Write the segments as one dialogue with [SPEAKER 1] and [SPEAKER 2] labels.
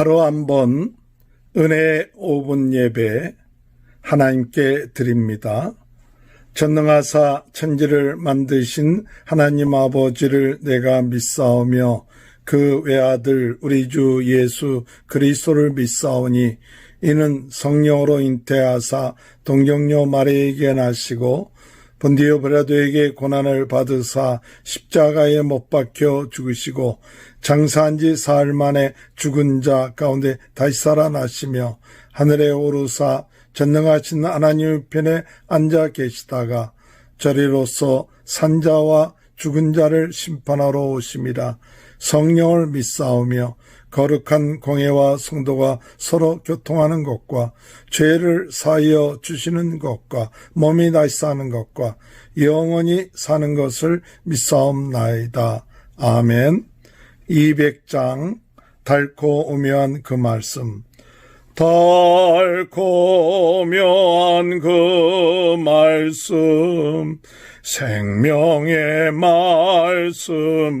[SPEAKER 1] 하루 한 번 은혜 5분 예배 하나님께 드립니다. 전능하사 천지를 만드신 하나님 아버지를 내가 믿사오며 그 외아들 우리 주 예수 그리스도를 믿사오니 이는 성령으로 잉태하사 동정녀 마리에게 나시고 본디오 브라도에게 고난을 받으사 십자가에 못 박혀 죽으시고 장사한 지 사흘 만에 죽은 자 가운데 다시 살아나시며 하늘에 오르사 전능하신 하나님 편에 앉아 계시다가 저리로서 산자와 죽은 자를 심판하러 오심이라 성령을 믿사오며 거룩한 공예와 성도가 서로 교통하는 것과 죄를 사하여 주시는 것과 몸이 다시 사는 것과 영원히 사는 것을 믿사옵나이다. 아멘. 200장 달고 오묘한 그 말씀 달고 묘한 그 말씀 생명의 말씀은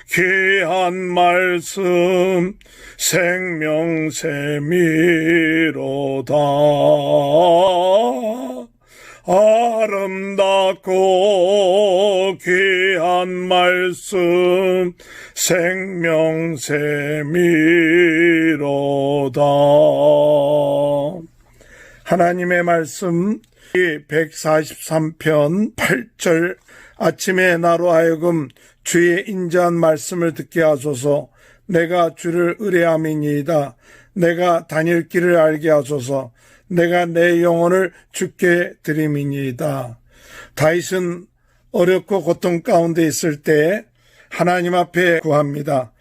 [SPEAKER 1] 귀한 말씀 생명샘이로다. 아름답고 귀한 말씀 생명샘이로다. 하나님의 말씀 143편 8절 아침에 나로 하여금 주의 인자한 말씀을 듣게 하소서 내가 주를 의뢰함이니이다 내가 다닐 길을 알게 하소서 내가 내 영혼을 주께 드림이니이다 다윗은 어렵고 고통 가운데 있을 때 하나님 앞에 구합니다.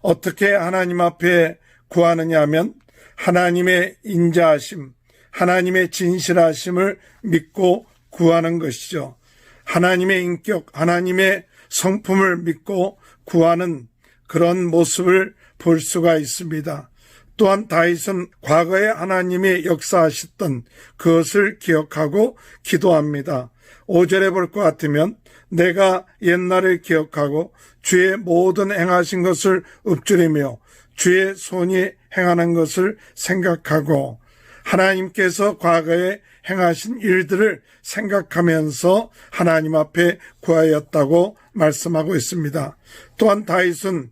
[SPEAKER 1] 어떻게 하나님 앞에 구하느냐 하면 하나님의 인자하심, 하나님의 진실하심을 믿고 구하는 것이죠. 하나님의 인격, 하나님의 성품을 믿고 구하는 그런 모습을 볼 수가 있습니다. 또한 다윗은 과거에 하나님이 역사하셨던 그것을 기억하고 기도합니다. 5절에 볼 것 같으면 내가 옛날을 기억하고 주의 모든 행하신 것을 읊조리며 주의 손이 행하는 것을 생각하고 하나님께서 과거에 행하신 일들을 생각하면서 하나님 앞에 구하였다고 말씀하고 있습니다. 또한 다윗은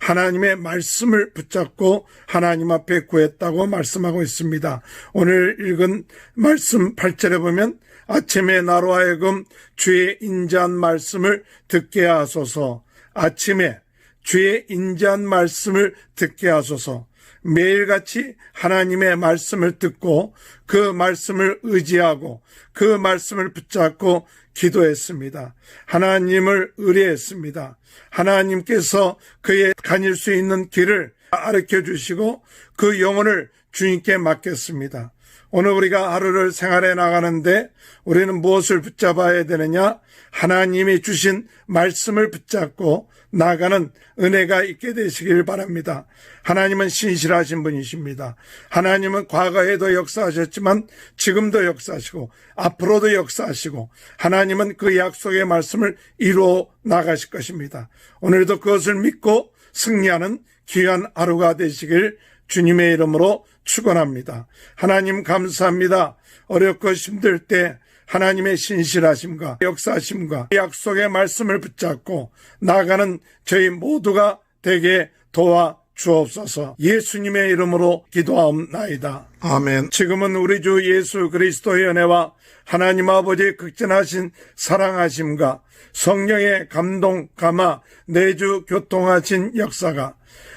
[SPEAKER 1] 하나님의 말씀을 붙잡고 하나님 앞에 구했다고 말씀하고 있습니다. 오늘 읽은 말씀 8절에 보면 아침에 나로 하여금 주의 인자한 말씀을 듣게 하소서 아침에 주의 인자한 말씀을 듣게 하소서 매일같이 하나님의 말씀을 듣고 그 말씀을 의지하고 그 말씀을 붙잡고 기도했습니다. 하나님을 의뢰했습니다. 하나님께서 그의 다닐 수 있는 길을 가르쳐 주시고 그 영혼을 주님께 맡겼습니다. 오늘 우리가 하루를 생활해 나가는데 우리는 무엇을 붙잡아야 되느냐? 하나님이 주신 말씀을 붙잡고 나가는 은혜가 있게 되시길 바랍니다. 하나님은 신실하신 분이십니다. 하나님은 과거에도 역사하셨지만 지금도 역사하시고 앞으로도 역사하시고 하나님은 그 약속의 말씀을 이루어 나가실 것입니다. 오늘도 그것을 믿고 승리하는 귀한 하루가 되시길 주님의 이름으로 축원합니다. 하나님 감사합니다. 어렵고 힘들 때 하나님의 신실하심과 역사심과 약속의 말씀을 붙잡고 나가는 저희 모두가 되게 도와 주옵소서 예수님의 이름으로 기도하옵나이다. 아멘. 지금은 우리 주 예수 그리스도의 은혜와 하나님 아버지의 극진하신 사랑하심과 성령의 감동, 감화, 내주 교통하신 역사가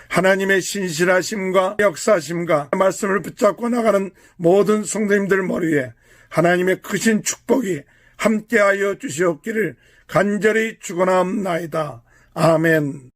[SPEAKER 1] 하나님의 신실하심과 역사심과 말씀을 붙잡고 나가는 모든 성도님들 머리에 하나님의 크신 축복이 함께하여 주시옵기를 간절히 축원합나이다. 아멘.